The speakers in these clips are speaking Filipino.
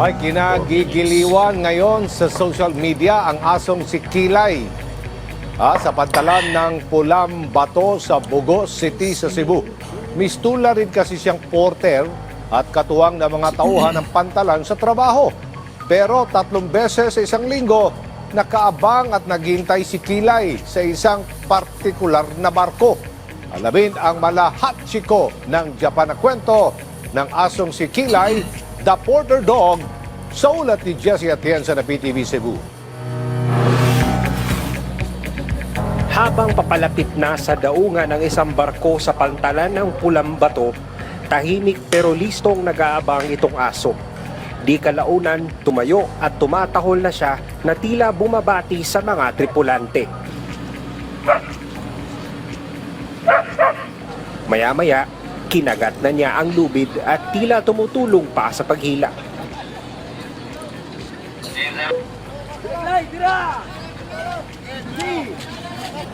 Ay, kinagigiliwan ngayon sa social media ang asong si Kilay. Ah, sa pantalan ng Pulam Bato sa Bugos City sa Cebu. Mistula rin kasi siyang porter at katuwang ng mga tauhan ng pantalan sa trabaho. Pero tatlong beses sa isang linggo, nakaabang at naghintay si Kilay sa isang partikular na barko. Alamin ang malahatchiko ng Japan na kwento ng asong si Kilay, the Porter Dog, sa ulat ni Jesse Atienza na PTV Cebu. Habang papalapit na sa daungan ng isang barko sa pantalan ng Pulang Bato, tahimik pero listong nag-aabang itong aso. Di kalaunan, tumayo at tumatahol na siya na tila bumabati sa mga tripulante. Maya-maya, kinagat na niya ang lubid at tila tumutulong pa sa paghila.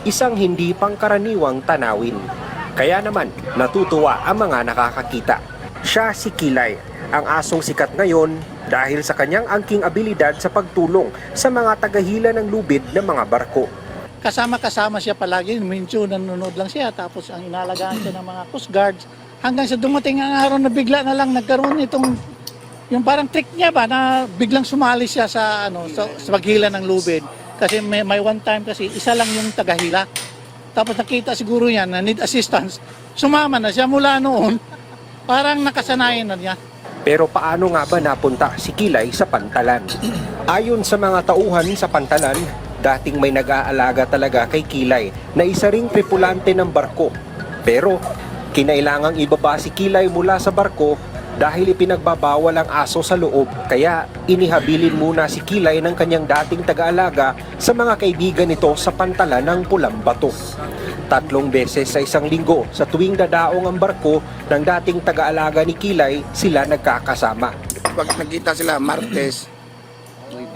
Isang hindi pangkaraniwang tanawin. Kaya naman, natutuwa ang mga nakakakita. Siya si Kilay, ang asong sikat ngayon dahil sa kanyang angking abilidad sa pagtulong sa mga tagahila ng lubid ng mga barko. kasama-kasama siya palagi. Minsan nanonood lang siya tapos ang inalagaan siya ng mga coast guards. Hanggang sa dumating ang araw na bigla na lang nagkaroon itong yung parang trick niya ba na biglang sumali siya sa ano sa, sa paghila ng lubid. Kasi may, may one time kasi isa lang yung tagahila. Tapos nakita siguro niya na need assistance. Sumama na siya mula noon. Parang nakasanayan na niya. Pero paano nga ba napunta si Kilay sa pantalan? Ayon sa mga tauhan sa pantalan, dating may nag-aalaga talaga kay Kilay na isa ring tripulante ng barko. Pero kinailangang ibaba si Kilay mula sa barko dahil ipinagbabawal ang aso sa loob kaya inihabilin muna si Kilay ng kanyang dating taga-alaga sa mga kaibigan nito sa pantalan ng Pulang Bato. Tatlong beses sa isang linggo sa tuwing dadaong ang barko ng dating taga-alaga ni Kilay sila nagkakasama. Pag nagkita sila Martes,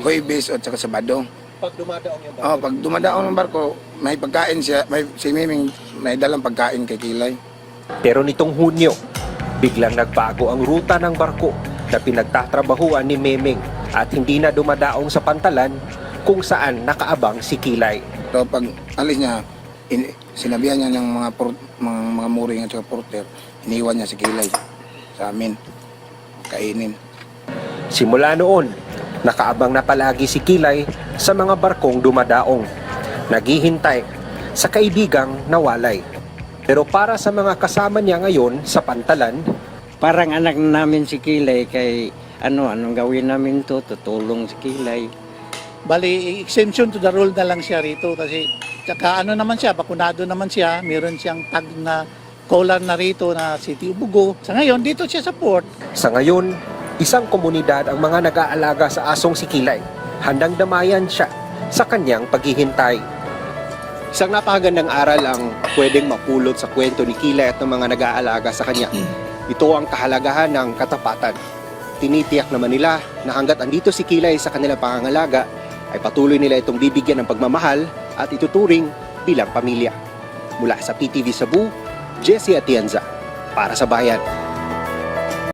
Huwebes at saka Sabado. Pag dumadaong yung Oh, pag dumadaon ng barko, may pagkain siya, may si Miming may dalang pagkain kay Kilay. Pero nitong Hunyo, biglang nagbago ang ruta ng barko na pinagtatrabahuan ni Memeng at hindi na dumadaong sa pantalan kung saan nakaabang si Kilay. So pag alis niya, in, sinabihan niya ng mga, por, mga, mga muring at porter, iniwan niya si Kilay sa amin. Kainin. Simula noon, nakaabang na palagi si Kilay sa mga barkong dumadaong. Naghihintay sa kaibigang nawalay. Pero para sa mga kasama niya ngayon sa pantalan, Parang anak namin si Kilay kay ano, anong gawin namin to, tutulong si Kilay. Bali, exemption to the rule na lang siya rito kasi tsaka ano naman siya, bakunado naman siya, meron siyang tag na collar na rito na City Ubugo. Sa ngayon, dito siya sa port. Sa ngayon, isang komunidad ang mga nag-aalaga sa asong si Kilay. Handang damayan siya sa kanyang paghihintay. Isang napakagandang aral ang pwedeng mapulot sa kwento ni Kilay at ng mga nag-aalaga sa kanya. Ito ang kahalagahan ng katapatan. Tinitiyak naman nila na hanggat andito si Kilay sa kanilang pangangalaga, ay patuloy nila itong bibigyan ng pagmamahal at ituturing bilang pamilya. Mula sa PTV Cebu, Jesse Atienza, para sa bayan.